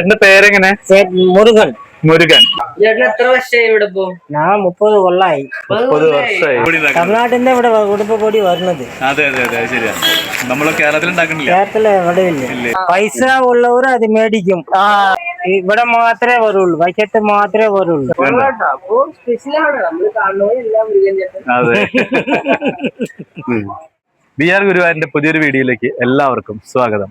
ചേട്ടന്റെ പേരെങ്ങനെ? മുരുകൻ. മുരുകൻ. ചേട്ടൻ എത്ര വർഷമായി ഇവിടെ പോ ഞാൻ മുപ്പത് കൊള്ളായി മുപ്പത് വർഷമായി. ഇവിടെ. തമിഴ്നാട്ടിന്റെ ഇവിടെ ഉടുപ്പ് പൊടി വരുന്നത്. അതെ അതെ അതെ ശരിയാ. നമ്മളെ കേരളത്തിൽ ഉണ്ടാക്കണില്ല. കേരളത്തിൽ ഇല്ല. പൈസ ഉള്ളവർ അത് മേടിക്കും. ആ ഇവിടെ മാത്രമേ വരുള്ളൂ. വൈക്കത്ത് മാത്രമേ വരുള്ളൂ. അതെ. ബി ആർ ഗുരുവായൂരിന്റെ പുതിയൊരു വീഡിയോയിലേക്ക് എല്ലാവർക്കും സ്വാഗതം.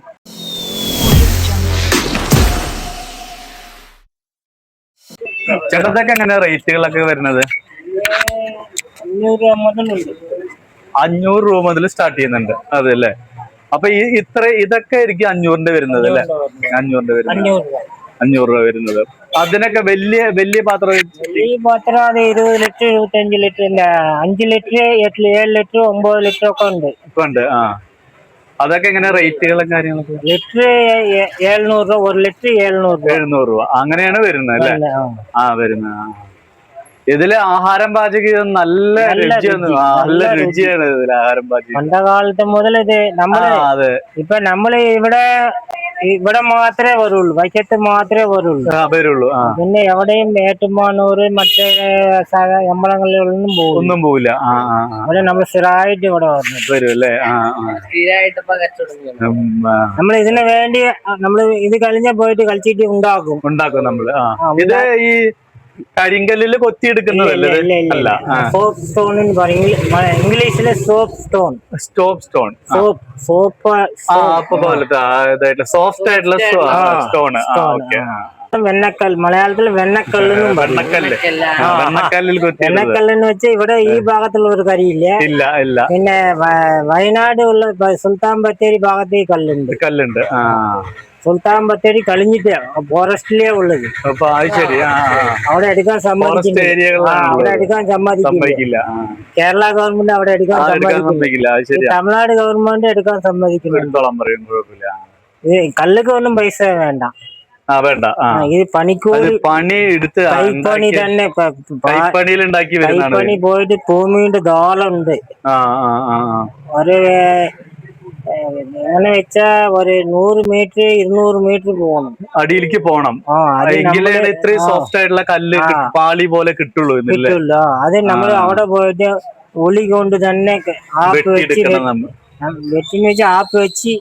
ചേട്ടത്തൊക്കെ എങ്ങനെ റേറ്റുകളൊക്കെ വരുന്നത്? അഞ്ഞൂറ് രൂപ മുതൽ സ്റ്റാർട്ട് ചെയ്യുന്നുണ്ട്. അതെ അല്ലേ? അപ്പൊ ഈ ഇത്ര ഇതൊക്കെ ആയിരിക്കും അഞ്ഞൂറിന്റെ വരുന്നത് അല്ലെ? അഞ്ഞൂറിന്റെ വരുന്നത്. അഞ്ഞൂറ് രൂപ വരുന്നത്. അതിനൊക്കെ വലിയ വലിയ പാത്രം ഈ പാത്രം അത് ഇരുപത് ലിറ്റർ ഇരുപത്തഞ്ച് ലിറ്റർ ഇല്ല അഞ്ച് ലിറ്റർ എട്ട് ഏഴ് ലിറ്റർ ഒമ്പത് ലിറ്റർ ഒക്കെ ഉണ്ട്. ഉണ്ട്. ആ. അതൊക്കെ എങ്ങനെ റേറ്റുകളും കാര്യങ്ങളൊക്കെ? ലിറ്റർ ഏഴുന്നൂറ് രൂപ ഒരു ലിറ്റർ ഏഴുന്നൂറ് രൂപ. എഴുന്നൂറ് രൂപ. അങ്ങനെയാണ് വരുന്നത് അല്ലേ? അല്ല, ആ. ആ വരുന്നത് ആ. ഇതിൽ ആഹാരം പാചകം നല്ല നല്ല രുചിയാണ്. രുചി, ആ, നല്ല നല്ല രുചിയാണ് ഇതിൽ ആഹാരം പാചകം പണ്ട കാലത്ത് മുതൽ ഇത് ആ നമ്മൾ അതെ. ഇപ്പൊ നമ്മൾ ഇവിടെ ഇവിടെ മാത്രമേ വരുള്ളൂ. വൈക്കത്ത് മാത്രമേ വരുള്ളൂ. പിന്നെ എവിടെയും ഏറ്റുമാനൂർ മറ്റേ അമ്പലങ്ങളിലൊന്നും പോകും ഒന്നും പോവില്ല. അവിടെ നമ്മൾ സ്ഥിരമായിട്ട് ഇവിടെ വരുന്നത് വരും അല്ലേ. നമ്മൾ ഇതിന് വേണ്ടി നമ്മൾ ഇത് കഴിഞ്ഞ പോയിട്ട് കളിച്ചിട്ട് ഉണ്ടാക്കും. ഉണ്ടാക്കും നമ്മൾ. ഇത് ഈ കരിങ്കല്ലിൽ കൊത്തിയെടുക്കുന്നതല്ലേ? അല്ല. സോപ്പ് സ്റ്റോൺ എന്ന് പറയും. ഇംഗ്ലീഷിലെ soap stone stop stone soap soap പോലത്തെ സോഫ്റ്റ് ആയിട്ടുള്ള സ്റ്റോൺ ഓക്കെ വെണ്ണക്കൽ മലയാളത്തിൽ വെണ്ണക്കല്ല്. എല്ലാം വെണ്ണക്കല്ലിൽ കൊത്തി വെണ്ണക്കല്ലെന്ന് വെച്ചാൽ ഇവിടെ ഈ ഭാഗത്തുള്ള ഒരു കരിയില്ല. ഇല്ല ഇല്ല. പിന്നെ വയനാട് ഉള്ള സുൽത്താൻ ബത്തേരി ഭാഗത്ത് ഈ കല്ലുണ്ട്. കല്ലുണ്ട്. ആ. സുൽത്താൻ ബത്തേരി കളിഞ്ഞിട്ട് ഫോറസ്റ്റിലേ ഉള്ളത്. അവിടെ എടുക്കാൻ സമ്മതിക്കില്ല. അവിടെ എടുക്കാൻ സമ്മതിക്കില്ല. സമ്മതിക്കില്ല. കേരള ഗവൺമെന്റ് അവിടെ എടുക്കാൻ സമ്മതിക്കില്ല. സമ്മതിക്കില്ല. തമിഴ്നാട് ഗവൺമെന്റ് എടുക്കാൻ സമ്മതിക്കുന്നു കല്ലൊക്കെ ഒന്നും പൈസ വേണ്ട. വേണ്ട. ഇത് പണിക്കൂലി പണി എടുത്ത് കൈപ്പണി തന്നെ പ- പ- കൈപ്പണിയിൽ ഉണ്ടാക്കി വരുന്നതാണ് കൈപ്പണി പോയിട്ട് ഭൂമിയുടെ ദോളുണ്ട്. ഒരു എങ്ങനെ വെച്ചാ ഒരു നൂറ് മീറ്റർ ഇരുന്നൂറ് മീറ്റർ പോകണം. അടിയിലേക്ക് പോകണം. ഇത്രയും സോഫ്റ്റ് ആയിട്ടുള്ള കല്ല് പാളി പോലെ കിട്ടുള്ളൂ അത് നമ്മൾ അവിടെ പോയിട്ട് ഉളി കൊണ്ട് തന്നെ ആപ്പ് വെച്ച് വെച്ച് ആപ്പ് വെച്ച്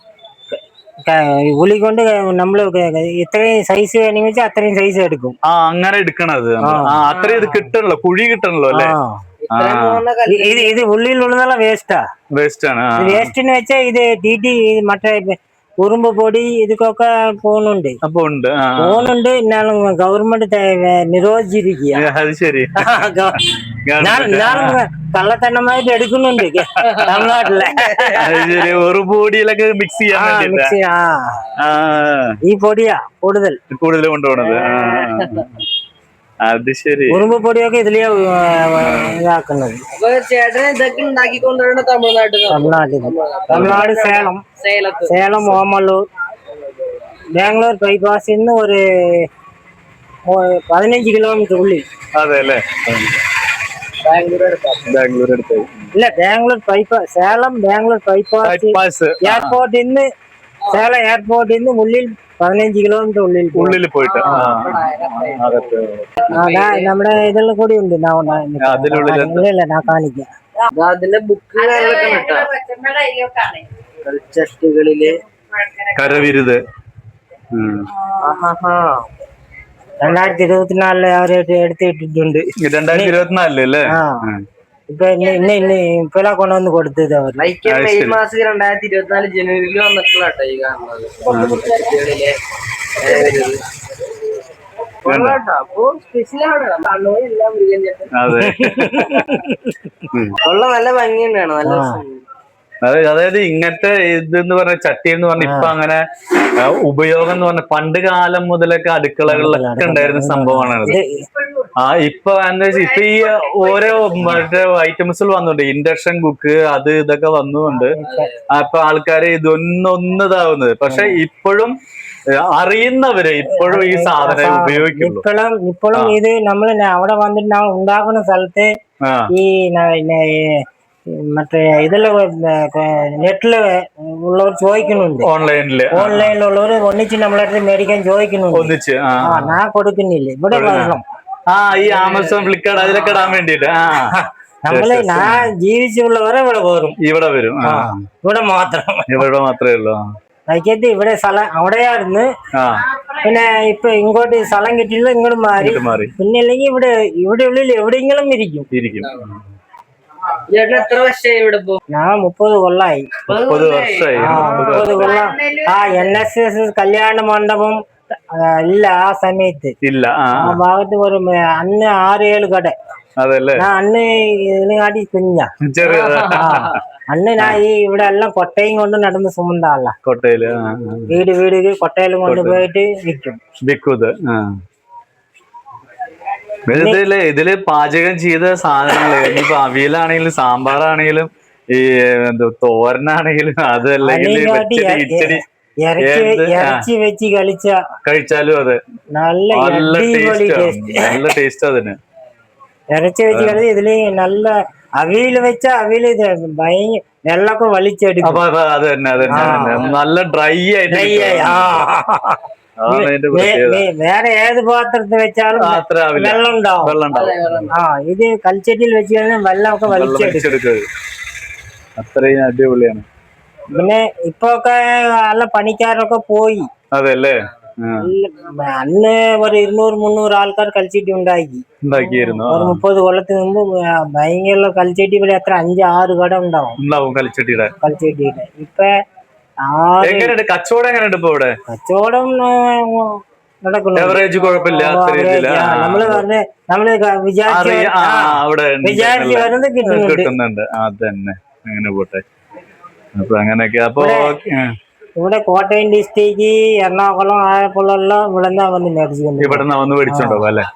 ഉളി കൊണ്ട് നമ്മൾ ക- ഇത്രയും സൈസ് വേണമെങ്കിൽ വെച്ചാൽ അത്രയും സൈസ് എടുക്കും ആ അങ്ങനെ എടുക്കണത് നമ്മൾ. ആ. അത്രയും ഇത് കിട്ടണല്ലോ കുഴി കിട്ടണല്ലോ അല്ലേ? ആ. ഇത്രയും പോകുന്ന ഇ- ഇത് ഇത് ഉള്ളിലുള്ളതല്ല വേസ്റ്റാ വേസ്റ്റ് ആണ് ആ. ഇത് വേസ്റ്റിന് വെച്ചാൽ ഇത് തീറ്റി മറ്റേ ഉറുമ്പ് പൊടി ഇതൊക്കെ പോകുന്നുണ്ട് അപ്പൊ ഉണ്ട് ആ. ആ. പോകുന്നുണ്ട് എന്നാലും ഗവൺമെന്റ് നിരോധിച്ചിരിക്കുക ഏ, അത് ശരി. ഞാൻ ഞാൻ കള്ളത്തണ്ണമായിട്ട് എടുക്കുന്നുണ്ട്. തമിഴ്നാട്ടിലെ. അത് ശരി ഒരു പൊടിയിലൊക്കെ മിക്സ് ചെയ്യാൻ ആ, വേണ്ടിട്ട്. മിക്സി, ആ ആ. ഈ പൊടിയാ കൂടുതൽ. കൂടുതൽ കൊണ്ടുപോണത് ആ, ആ, ആ. അത് ശരി. ഉറുമ്പൊടിയൊക്കെ ഇതിലെയാ ഇതാക്കുന്നത്. തമിഴ്നാട് സേലം. സേലം ഓമല്ലൂർ ബാംഗ്ലൂർ ബൈപ്പാസ് ഇന്ന് ഒരു പതിനഞ്ച് കിലോമീറ്റർ ഉള്ളിൽ. അതെ ബാംഗ്ലൂർ ഇല്ല ബാംഗ്ലൂർ ബൈപ്പാസ് സേലം ബാംഗ്ലൂർ ബൈപ്പാസ് എയർപോർട്ടിന്ന് സേലം എയർപോർട്ടിന്ന് ഉള്ളിൽ പതിനഞ്ച് കിലോമീറ്റർ ഉള്ളിൽ ഉള്ളിൽ പോയിട്ട്. നമ്മുടെ ഇതെല്ലാം കൂടി ഉണ്ട്. അതിനുള്ളിൽ കരവിരുത്. രണ്ടായിരത്തി ഇരുപത്തിനാലിൽ അവർ എടുത്തിട്ടിട്ടുണ്ട് രണ്ടായിരത്തി ഇരുപത്തിനാലിൽ അല്ലേ? ഇപ്പൊ ഇന്ന് ഇന്ന് ഇന്ന് ഇപ്പഴാ കൊണ്ടുവന്ന് കൊടുത്തത് അവർ ഐക്യം മെയ് മാസം രണ്ടായിരത്തി ഇരുപത്തിനാല് ജനുവരിയിൽ വന്നിട്ടുള്ള കേട്ടോ ഈ കാണുന്നത്. അപ്പൊ. ഉള്ള നല്ല ഭംഗി തന്നെയാണ്. നല്ല അതായത് ഇങ്ങനത്തെ ഇത് എന്ന് പറഞ്ഞ ചട്ടി എന്ന് പറഞ്ഞ ഇപ്പൊ അങ്ങനെ ഉപയോഗം എന്ന് പറഞ്ഞ പണ്ട് കാലം മുതലൊക്കെ അടുക്കളകളിലൊക്കെ ഉണ്ടായിരുന്ന സംഭവമാണ് ആ ഇപ്പൊ ഇപ്പൊ ഈ ഓരോ മറ്റേ ഐറ്റംസിൽ വന്നുണ്ട് ഇൻഡക്ഷൻ കുക്ക് അത് ഇതൊക്കെ വന്നുകൊണ്ട് അപ്പൊ ആൾക്കാര് ഇതൊന്നൊന്ന് ഇതാവുന്നത് പക്ഷെ ഇപ്പോഴും അറിയുന്നവരെ ഇപ്പോഴും ഈ സാധനം ഉപയോഗിക്കുള്ളൂ. ഇപ്പോഴും ഇപ്പോഴും ഇത് നമ്മൾ അവിടെ വന്നിട്ട് നമ്മൾ ഉണ്ടാക്കുന്ന സ്ഥലത്ത് ഈ മറ്റേ ഇതിൽ നെറ്റിൽ ഉള്ളവർ ചോദിക്കുന്നുണ്ട്. ഓൺലൈനിൽ ഓൺലൈനിലുള്ളവർ ഒന്നിച്ച് നമ്മളെ മേടിക്കാൻ ചോദിക്കുന്നുണ്ട്. ആ ഞാൻ കൊടുക്കുന്നില്ല. ഇവിടെ വരണം. ആ ഈ ആമസോൺ ഫ്ലിപ്കാർട്ട് അതിലൊക്കെ ഇടാൻ വേണ്ടിട്ട് ആ. നമ്മൾ ഞാൻ ജീവിച്ചുള്ളവരെ ഇവിടെ പോരും. ഇവിടെ വരും. ഇവിടെ മാത്രം. ഇവിടെ മാത്രമേ ഉള്ളൂ. വൈക്കത്ത് ഇവിടെ സ്ഥലം അവിടെയായിരുന്നു. പിന്നെ ഇപ്പൊ ഇങ്ങോട്ട് സ്ഥലം കിട്ടിയില്ല ഇങ്ങോട്ട് മാറി. മാറി. പിന്നെ അല്ലെങ്കിൽ ഇവിടെ ഇവിടെ ഉള്ളിൽ എവിടെയെങ്കിലും ഇരിക്കും. ഇരിക്കും. എത്ര വർഷമായി ഇവിടെ പോ ഞാൻ മുപ്പത് കൊല്ലായി. മുപ്പത് വർഷമായി. ആ മുപ്പത് കൊല്ലം. ആ എൻ എസ് എസ് കല്യാണ മണ്ഡപം ഇല്ല ആ സമയത്ത്. ഇല്ല ആ. ഭാഗത്ത് ഒരു അന്ന് ആറ് ഏഴ് കട. അതല്ലേ? അന്ന് ഇതിനെക്കാട്ടി കുഞ്ഞ. അന്ന് ഞാൻ ഈ ഇവിടെ എല്ലാം കൊട്ടയും കൊണ്ട് നടന്ന് സുമന്ത കൊട്ടയിൽ. വീട് വീട് കൊട്ടയിലും. കൊണ്ടുപോയിട്ട് വിൽക്കും. വിൽക്കുന്നത് ഇതിൽ ഇതിൽ പാചകം ചെയ്ത സാധനങ്ങൾ ഇനിയിപ്പോ അവിയലാണെങ്കിലും സാമ്പാറാണെങ്കിലും ഈ എന്തോ തോരനാണെങ്കിലും അതല്ലെങ്കിൽ ഇച്ചടി ഇറച്ചി വെച്ച് കളിച്ച കഴിച്ചാലും അത്. നല്ല നല്ല ടേസ്റ്റ് ടേസ്റ്റ് നല്ല ടേസ്റ്റ് അതിന്. ഇറച്ചി വെച്ച് കളിച്ച് ഇതിൽ നല്ല അവിയൽ വെച്ച അവിയൽ ഇത് ഭയങ്കര വെള്ളമൊക്കെ വലിച്ചെടുക്കും. അപ്പൊ അപ്പൊ അത് തന്നെ അത് തന്നെ നല്ല ഡ്രൈ ആയിട്ട്. ആയി, ആ. വേറെ ഏത് പാത്രത്തിൽ വെച്ചാലും വെള്ളം. ഉണ്ടാവും ആ ഇത് കൽച്ചട്ടിയിൽ വെച്ച് കഴിഞ്ഞാൽ വെള്ളമൊക്കെ വലിച്ചെടുക്കും. അത്രയും അടിപൊളിയാണ്. പിന്നെ ഇപ്പൊ ഒക്കെ നല്ല പണിക്കാരൊക്കെ പോയി. അതല്ലേ? അന്ന് ഒരു ഇരുന്നൂറ് മുന്നൂറ് ആൾക്കാർ കൽച്ചട്ടി ഉണ്ടാക്കി. ഉണ്ടാക്കിയിരുന്നു. ഒരു മുപ്പത് കൊല്ലത്തിന് മുമ്പ് ഭയങ്കര കൽച്ചട്ടി ഇവിടെ എത്ര അഞ്ച് ആറ് കട ഉണ്ടാവും. ഉണ്ടാവും കൽച്ചട്ടിയുടെ. ഇപ്പൊ എങ്ങനെയുണ്ട്? കച്ചവടം എങ്ങനെയുണ്ട് ഇപ്പൊ ഇവിടെ? കച്ചവടം എവറേജ് നമ്മൾ പറഞ്ഞ നമ്മൾ വിചാരിച്ചു വിചാരിച്ച വരുന്നത് കിട്ടുന്നുണ്ട്. അതന്നെ. തന്നെ അങ്ങനെ പോട്ടെ. അപ്പൊ അങ്ങനെയൊക്കെ അപ്പൊ ഇവിടെ കോട്ടയം ഡിസ്ട്രിക്ട് എറണാകുളം ആലപ്പുഴെല്ലാം ഇവിടെ വന്ന് ഇവിടെ നിന്ന് വന്ന് പിടിച്ചോണ്ടോ അല്ലെ?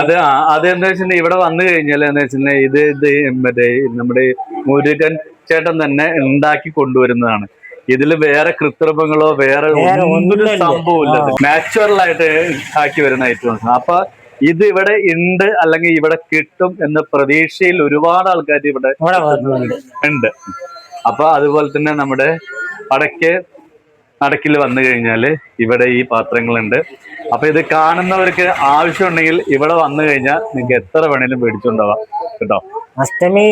അത് ആ അത് എന്താ വെച്ചിട്ടുണ്ടെങ്കിൽ ഇവിടെ വന്നു കഴിഞ്ഞാൽ എന്താ വെച്ചിട്ടുണ്ടെങ്കിൽ ഇത് ഇത് മറ്റേ നമ്മുടെ മുരുകൻ ചേട്ടൻ തന്നെ ഉണ്ടാക്കി കൊണ്ടുവരുന്നതാണ്. ഇതിൽ വേറെ കൃത്രിമങ്ങളോ വേറെ ഒന്നും. സംഭവമില്ല. നാച്ചുറൽ ആയിട്ട് ആക്കി വരുന്ന ഐറ്റംസ് അപ്പൊ ഇത് ഇവിടെ ഉണ്ട് അല്ലെങ്കിൽ ഇവിടെ കിട്ടും എന്ന പ്രതീക്ഷയിൽ ഒരുപാട് ആൾക്കാർ ഇവിടെ ഉണ്ട്. അപ്പൊ അതുപോലെ തന്നെ നമ്മുടെ പടക്ക് നടക്കിൽ വന്നു കഴിഞ്ഞാൽ ഇവിടെ ഈ പാത്രങ്ങളുണ്ട്. അപ്പൊ ഇത് കാണുന്നവർക്ക് ആവശ്യമുണ്ടെങ്കിൽ ഇവിടെ വന്നു കഴിഞ്ഞാൽ നിങ്ങൾക്ക് എത്ര വേണേലും മേടിച്ചുണ്ടാവാം കേട്ടോ. അഷ്ടമി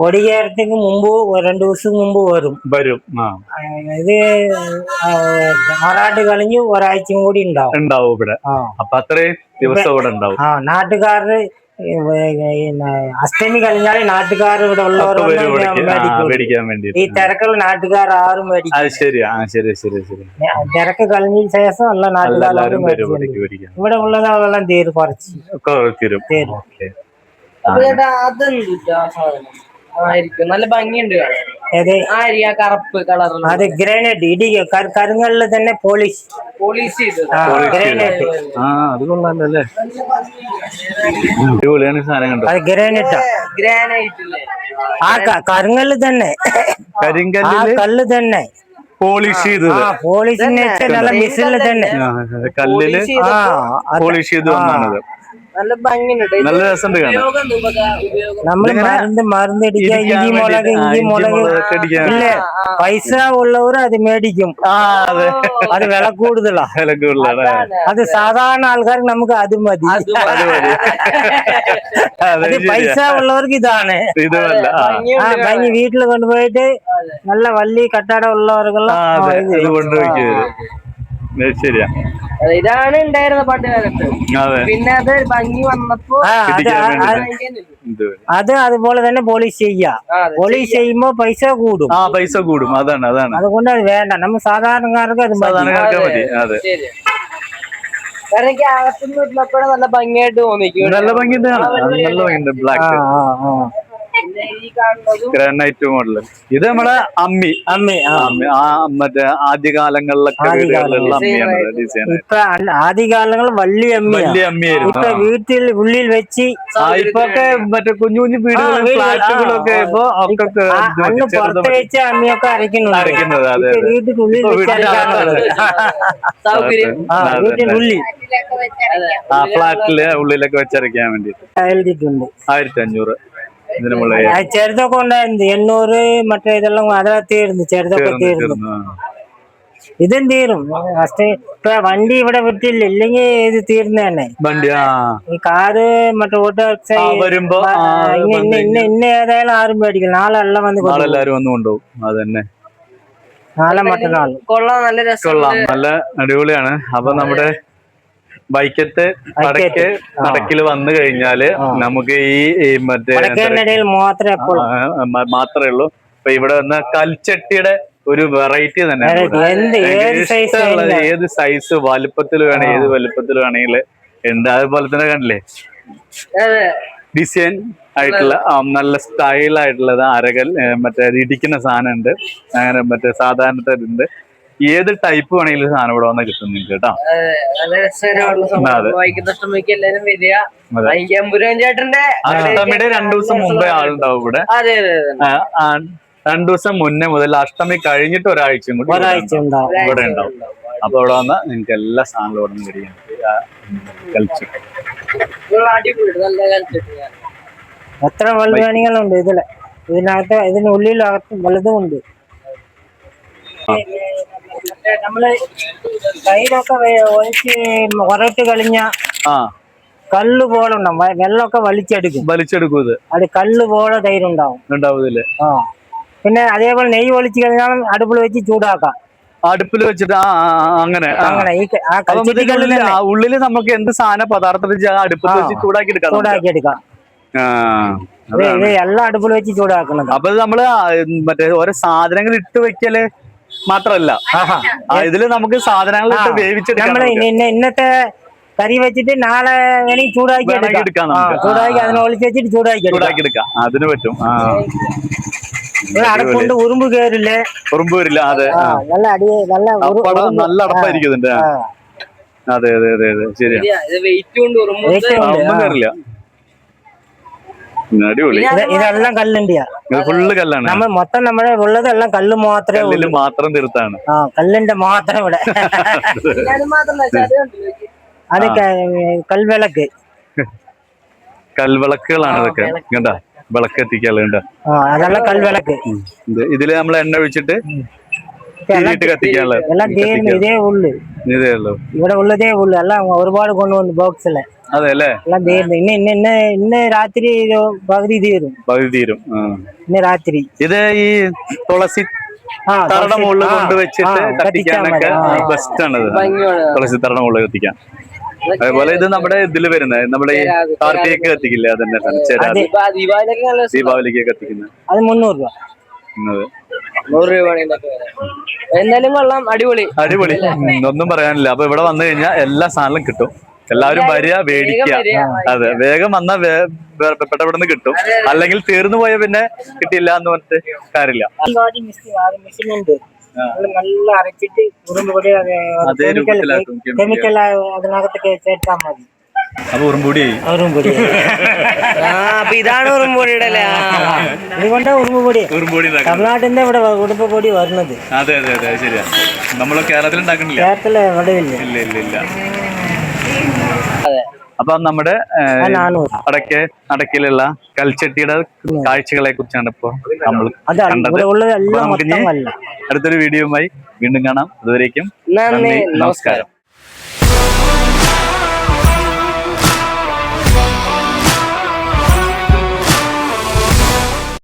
കൊടികേരത്തേക്ക് മുമ്പ് രണ്ടു ദിവസം മുമ്പ് വരും. വരും. ഇത് ആറാട്ട് കളിഞ്ഞ് ഒരാഴ്ചയും കൂടി ഉണ്ടാവും. ഉണ്ടാവും ഇവിടെ. അപ്പൊ അത്രയും ദിവസം ഇവിടെ ഉണ്ടാവും. നാട്ടുകാരുടെ അഷ്ടമി കഴിഞ്ഞാൽ നാട്ടുകാർ ഇവിടെ ഉള്ളവർ ഈ തിരക്കുള്ള നാട്ടുകാർ ആരും തിരക്ക് കഴിഞ്ഞ ശേഷം ഉള്ള നാട്ടുകാരും ഇവിടെ ഉള്ളതെല്ലാം തീര് കുറച്ച്. തീരും. അതെന്താ ആയിരിക്കും. നല്ല ഭംഗിയുണ്ട് ഏത്? ആരി ആ കറുപ്പ് കളറിൽ അത് ഗ്രാനൈറ്റ് ഇടി കരുങ്ങളിൽ തന്നെ പോളിഷ്. പോളിഷ് ചെയ്തത് ആ ഗ്രാനൈറ്റ് ആ അത് അടിപൊളിയാണ് സാധനം കണ്ടോ? അത് ഗ്രാനൈറ്റാ ഗ്രാനൈറ്റ് അല്ലേ ആ ക- തന്നെ. ആ കല്ല് തന്നെ. പോളിഷ് ചെയ്തത്. ആ പോളിഷിന് നല്ല മിസിൽ തന്നെ. ആ, കല്ലിൽ ആ പോളിഷ് ചെയ്ത് വന്നാണത് നല്ല ഭംഗിയുണ്ട്. നല്ല രസമുണ്ട് കാണാൻ. ഉപയോഗം എന്താ ഉപകാ- ഉപയോഗം. നമ്മൾ മരുന്ന് മരുന്ന് ഇടിക്കുക ഇടിക്കാൻ ഇഞ്ചി മുളക് വേണ്ടിയിട്ട്, ആ, ഇഞ്ചി ഇഞ്ചി മുളക്. മുളകൊക്കെ ഇടിക്കാൻ ഇല്ലേ? പൈസ ഉള്ളവർ അത് മേടിക്കും. ആ അതെ. അത് വില കൂടുതലാ. വില കൂടുതലാണ് അത് സാധാരണ ആൾക്കാർക്ക് നമുക്ക് അത് മതി. അത് അത് മതി. അതെ അത് പൈസ ശരിയാ ഉള്ളവർക്ക് ഇതാണ്. ഇതല്ല ആ. ആ ഭംഗിയുണ്ട് ഭംഗി വീട്ടിൽ കൊണ്ടുപോയിട്ട് നല്ല വള്ളി കട്ടട ഉള്ളവർക്കെല്ലാം ശരിയാ. ഇതാണ് ഉണ്ടായിരുന്ന അതെ. പിന്നെ അത് ഭംഗി വന്നപ്പോ അത് അതുപോലെ തന്നെ പോളിഷ് ചെയ്യാം. ആ, പോളിഷ് ചെയ്യുമ്പോ പൈസ കൂടും. ആ പൈസ കൂടും. അതാണ് അതാണ്. അതുകൊണ്ട് അത് വേണ്ട. നമ്മ സാധാരണക്കാർക്ക് അത് സാധാരണക്കാർക്ക് മതി. അതെ. ശരി കാരണം എനിക്ക് അകത്തുനിന്ന് നല്ല ഭംഗിയായിട്ട് തോന്നിക്കും. നല്ല ഭംഗി നല്ല ഭംഗിയുണ്ട്. ആ ബ്ലാക്ക് ഗ്രാനൈറ്റ് മോഡൽ ഇത് നമ്മളെ അമ്മി. അമ്മി ആ. മറ്റേ ആദ്യകാലങ്ങളിലൊക്കെ വീടുകളിലുള്ള അമ്മിയാണ് ഡിസൈൻ ഇപ്പൊ ആദ്യകാലങ്ങൾ വലിയ അമ്മി വലിയ അമ്മിയായിരുന്നു. ഇപ്പൊ വീട്ടിൽ ഉള്ളിൽ വെച്ച് ഇപ്പൊക്കെ മറ്റേ കുഞ്ഞു കുഞ്ഞു വീടുകളും ഫ്ലാറ്റുകളൊക്കെ ഇപ്പൊ ഒക്കെ അന്ന് പുറത്ത്. അമ്മിയൊക്കെ അരയ്ക്കുന്നുണ്ട്. അരയ്ക്കുന്നത് അതെ വീട്ടിനുള്ളിൽ വീട്ടിനുള്ളിൽ ആ ഫ്ലാറ്റിൽ ഉള്ളിലൊക്കെ വെച്ചരയ്ക്കാൻ വേണ്ടി ആയിരത്തി അഞ്ഞൂറ്. ചെറുതൊക്കെ ഉണ്ടായിരുന്നു. എണ്ണൂറ് മറ്റേ ഇതെല്ലാം അതെല്ലാം തീർന്നു ചെറുതൊക്കെ തീർന്നു. ഇതും തീരും ഫസ്റ്റ് ഇപ്പൊ വണ്ടി ഇവിടെ വിട്ടില്ല. ഇല്ലെങ്കിൽ ഇത് തീർന്നു തന്നെ. വണ്ടി ആ. ഈ കാറ് മറ്റേ ഓട്ടോ ആ, വരുമ്പോ ആ, ഇന്ന ഇന്ന ഇന്ന ഏതായാലും ആരും പേടിക്കില്ല. നാളെ എല്ലാം വന്ന് എല്ലാരും വന്ന് കൊണ്ടുപോകും. അതന്നെ നാളെ മറ്റന്നാൾ. കൊള്ളാം നല്ല രസം കൊള്ളാം. നല്ല അടിപൊളിയാണ്. അപ്പൊ നമ്മുടെ ബൈക്കത്ത് വടക്ക് വടക്കിൽ വന്നു കഴിഞ്ഞാൽ നമുക്ക് ഈ മറ്റേ മാത്രമേ ഉള്ളൂ. ഇപ്പൊ ഇവിടെ വന്ന കൽച്ചട്ടിയുടെ ഒരു വെറൈറ്റി തന്നെ. എന്ത് ഏത് സൈസ് ഇഷ്ടമുള്ള ഏത് സൈസ് വലുപ്പത്തിൽ വേണേ ഏത് വലുപ്പത്തിൽ വേണമെങ്കിൽ ഉണ്ട്. അതുപോലെ തന്നെ കണ്ടില്ലേ? ഡിസൈൻ ആയിട്ടുള്ള നല്ല സ്റ്റൈൽ ആയിട്ടുള്ളത് അരകൽ മറ്റേ ഇടിക്കുന്ന സാധനം ഉണ്ട് അങ്ങനെ മറ്റേ സാധാരണ ഉണ്ട് ഏത് ടൈപ്പ് വേണമെങ്കിലും സാധനം ഇവിടെ വന്നാൽ കിട്ടും നിങ്ങൾക്ക് കേട്ടോ. അഷ്ടമിയുടെ രണ്ടു ദിവസം മുമ്പേ ആളുണ്ടാവും ഇവിടെ. രണ്ടു ദിവസം മുന്നേ മുതൽ അഷ്ടമി കഴിഞ്ഞിട്ട് ഒരാഴ്ചയും കൂടി ഇവിടെ ഒരാഴ്ച ഉണ്ടാവും. ഇവിടെ ഉണ്ടാവും. അപ്പൊ ഇവിടെ വന്നാൽ നിങ്ങൾക്ക് എല്ലാ സാധനങ്ങളും ഇവിടെ നിന്ന് കളിച്ചു. കളിച്ചിട്ട് എത്ര വലുതാണികളുണ്ട് ഇതിൽ. ഇതിനകത്ത് ഇതിനുള്ളിലകത്ത് വലുതും ഉണ്ട് മറ്റേ നമ്മൾ കയ്യിലൊക്കെ ഒഴിച്ച് ഉരട്ട് കളിഞ്ഞ കല്ല് പോലെ ഉണ്ടാവും. വെള്ളമൊക്കെ വലിച്ചെടുക്കും. വലിച്ചെടുക്കും ഇത്. അത് കല്ല് പോലെ തൈര് ഉണ്ടാവും ഉണ്ടാവൂതില്ലേ ആ. പിന്നെ അതേപോലെ നെയ്യ് ഒളിച്ച് കഴിഞ്ഞാൽ അടുപ്പിൽ വെച്ച് ചൂടാക്കാം. അടുപ്പിൽ വെച്ചിട്ട് ആ അങ്ങനെ. അങ്ങനെ. ഉള്ളിൽ നമുക്ക് എന്ത് സാധന പദാർത്ഥം അടുപ്പിൽ വെച്ച് ചൂടാക്കി എടുക്കാം. ചൂടാക്കി എടുക്കാം എല്ലാം അടുപ്പിൽ വെച്ച് ചൂടാക്കണം അപ്പൊ നമ്മൾ മറ്റേ ഓരോ സാധനങ്ങൾ ഇട്ട് വെക്കൽ മാത്രല്ല ഇതിൽ നമുക്ക് സാധനങ്ങൾ വേവിച്ചെടുക്കാം ഇന്നത്തെ കറി വെച്ചിട്ട് നാളെ വേണമെങ്കിൽ ചൂടാക്കി എടുക്കാം. ചൂടാക്കി അതിനെ ഒളിച്ച് വെച്ചിട്ട് ചൂടാക്കി എടുക്കാം. ചൂടാക്കി എടുക്കാം. അതിന് പറ്റും. ഉറുമ്പ് കേറില്ല. ഉറുമ്പ് വരില്ല അതെ. നല്ല അടി നല്ല അടപ്പായിരിക്കും അതെ അതെ അതെ അതെ. വെയിറ്റ് കൊണ്ട് ഉറുമ്പ് കയറില്ല അടിപൊളി. ഇത് ഇതെല്ലാം കല്ലിന്റെയാ ഇത് ഫുള്ള് കല്ലാണ്. നമ്മൾ മൊത്തം നമ്മുടെ ഉള്ളതെല്ലാം കല്ല് മാത്രമേ ഉള്ളൂ. മാത്രം തീർത്താണ്. ആ കല്ലിന്റെ മാത്രം ഇവിടെ? അത് കൽവിളക്ക്. കൽവിളക്കുകളാണ് ഇതൊക്കെ. കണ്ടാ? വിളക്ക് എത്തിക്കാൾ കണ്ടാ? ആ അതെല്ലാം കൽവിളക്ക്. ഇതിൽ നമ്മൾ എണ്ണ ഒഴിച്ചിട്ട് ഇവിടെ ഉള്ളതേ ഉള്ളു. എല്ലാം ഒരുപാട് കൊണ്ടുവന്നു ബോക്സിൽ അതെ അല്ലേ? എല്ലാം തീർന്നു ഇന്ന് ഇന്ന് ഇന്ന് ഇന്ന് രാത്രി ഒരു പകുതി തീരും. പകുതി തീരും. ആ. ഇന്ന് രാത്രി. ഇത് ഈ തുളസി ആ തറയുടെ മുകളിൽ ആ, കൊണ്ടുവച്ചിട്ട് ആ, കത്തിക്കാൻ കത്തിക്കാനൊക്കെ മതി. ആ. ബെസ്റ്റ് ആണ് ഇത് തുളസി തറയുടെ മുകളിൽ കത്തിക്കാൻ. അതേപോലെ ഇത് നമ്മുടെ ഇതിൽ വരുന്നത്. നമ്മുടെ ഈ കാർത്തികക്ക് കത്തിക്കില്ലേ? അതന്നെ ദീപാ- ദീപാവലിക്ക് കത്തിക്കുന്നത്. അത് മുന്നൂറ് രൂപ. നൂറ് രൂപയാണ്. എന്തായാലും കൊള്ളാം. അടിപൊളി. അടിപൊളി. ഒന്നും പറയാനില്ല. അപ്പൊ ഇവിടെ വന്നു കഴിഞ്ഞാൽ എല്ലാ സാധനവും കിട്ടും. എല്ലാവരും വരിക മേടിക്കുക. അതെ. വേഗം വന്നാൽ പെട്ടപ്പെടുന്ന് കിട്ടും. അല്ലെങ്കിൽ തീർന്നു പോയ പിന്നെ കിട്ടിയില്ല എന്ന് പറഞ്ഞിട്ട് കാര്യമില്ല. നല്ല അരച്ചിട്ട് കെമിക്കൽ അതിനകത്തൊക്കെ ചേർത്താൽ മതി. അപ്പൊ ഉറുമ്പൂടി. ഉറുമ്പ് പൊടി ആ അപ്പൊ ഇതാണ് ഉറുമ്പൊടിയുടെ അല്ലേ? ആ. ഉറുമ്പൂടി തമിഴ്നാട്ടിൽ നിന്ന് ഇവിടെ ഉടുമ്പ് പൊടി വരുന്നത്. അതെ അതെ അതെ ശരിയാ. നമ്മൾ കേരളത്തിൽ ഉണ്ടാക്കണില്ല. കേരളത്തിൽ ഇവിടെ ഇല്ല. ഇല്ല ഇല്ല ഇല്ല. അപ്പൊ നമ്മുടെ ആ നാനൂറ്. അടക്കെ അടക്കിലുള്ള കൽച്ചട്ടിയുടെ കാഴ്ചകളെ കുറിച്ചാണ് ഇപ്പൊ നമ്മൾ അതാണ്. കണ്ടത്. ഇവിടെ ഉള്ളത് അപ്പൊ എല്ലാം നമുക്ക് ഇനി അടുത്തൊരു വീഡിയോയുമായി വീണ്ടും കാണാം. അതുവരേക്കും നന്ദി. നമസ്കാരം.